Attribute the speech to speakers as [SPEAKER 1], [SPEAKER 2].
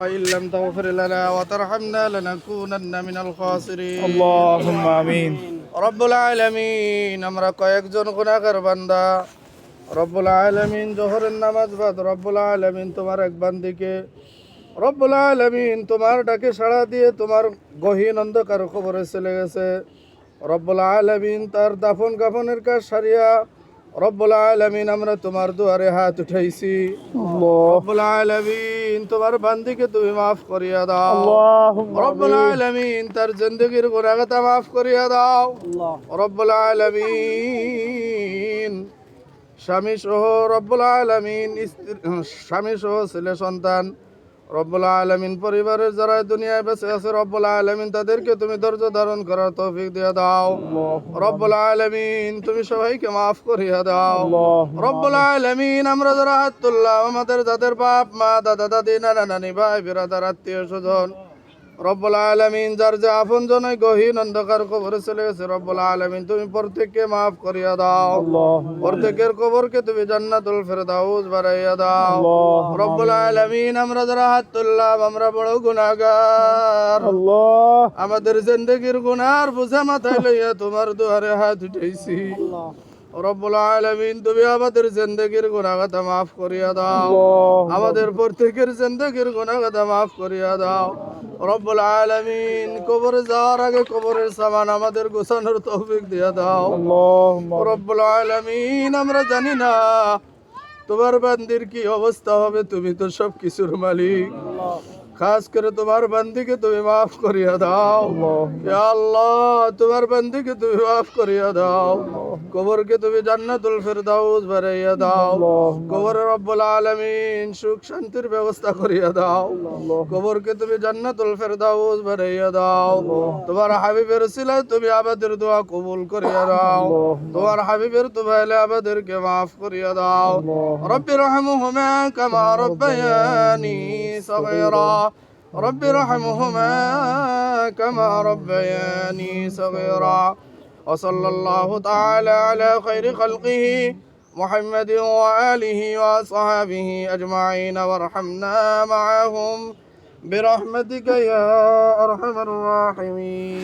[SPEAKER 1] وإن لم تغفر لنا وترحمنا لنكونن من الخاسرين
[SPEAKER 2] اللهم আমিন
[SPEAKER 1] রব্বুল আলামিন আমরা কয়েকজন গুনাহগার বান্দা রব্বুল আলামিন জোহরের নামাজ বাদ রব্বুল আলামিন তোমার এক বান্দিকে রব্বুল আলামিন তোমার ডাকে সাড়া দিয়ে তোমার গহীন অন্ধকার খবরে চলে গেছে রব্বুল আলামিন তার দাফন কাফনের কাজ সারিয়া রব্বুল আলামিন আমরা তোমার দুয়ারে হাত উঠাইছি রব্বুল আলামিন আলামিন তোমার বান্দিকে তুমি মাফ করিয়া দাও। রব্বুল আলামিন তার জিন্দগির গুনাহগাতা মাফ করিয়া দাও। রব্বুল আলামিন স্বামী সহ রব্বুল আলামিন স্ত্রী স্বামী সহ ছেলে সন্তান রব্বুল আলামিন পরিবারের যারা দুনিয়ায় বেঁচে আছে রব্বুল্লা আলমিন তাদেরকে তুমি ধৈর্য ধারণ করার তৌফিক দিয়ে দাও। রব্বুল্লা আলমিন, তুমি সবাইকে মাফ করিয়া দাও। রব্বুল্লা আলমিন, আমরা যারা হাত তুললাম, আমাদের যাদের বাপ, মা, দাদা, দাদি, নানা, নানি, ভাই, বিরাদার, আত্মীয়, স্বজন রব্বুল আলমিন যার যে আপন জনে গহীন অন্ধকার কবরে চলে গেছে রব্বুল আলমিন তুমি প্রত্যেককে মাফ করিয়া দাও। প্রত্যেকের কবরকে তুমি জান্নাতুল ফেরদাউজ বাড়াইয়া দাও। রব্বুল আলমিন আমরা যারা হাত তুললাম আমরা বড়
[SPEAKER 2] গুনাগার
[SPEAKER 1] আমাদের জিন্দগির গুনার বুঝে মাথায় লইয়া তোমার দুয়ারে হাত উঠেছি রব্বুল আলামিন তুমি আমাদের জিন্দেগির গুনাহগাতা মাফ করিয়া দাও। আমাদের প্রত্যেকের জিন্দেগির গুনাহগাতা মাফ করিয়া দাও। রব্বুল আলামিন কবরে যাওয়ার আগে কবরের সামান আমাদের গোছানোর তৌফিক দিয়া দাও। রব্বুল আলামিন আমরা জানি না তোমার বান্দির কি অবস্থা হবে তুমি তো সব কিছুর মালিক খাস করে তোমার বান্দিকে তুমি মাফ করিয়া দাও ইয়া আল্লাহ তোমার বান্দিকে তুমি মাফ করিয়া দাও কবরকে তুমি জান্নাতুল ফেরদাউস বানাইয়া দাও কবরে রব্বুল আলামিন সুখ শান্তির ব্যবস্থা করিয়া দাও কবরকে তুমি জান্নাতুল ফেরদাউস বানাইয়া দাও তোমার হাবিবের সিলায় তুমি আমাদের দোয়া কবুল করিয়া দাও তোমার হাবিবের তুবাইলে আমাদেরকে মাফ করিয়া দাও রব্বি রহমহুমা কামা রব্বায়ানি সগীরা رب ارحمهما كما ربياني صغيرا. وصلى الله تعالى على خير خلقه محمد وآله وأصحابه أجمعين وارحمنا معهم. برحمتك يا أرحم الراحمين.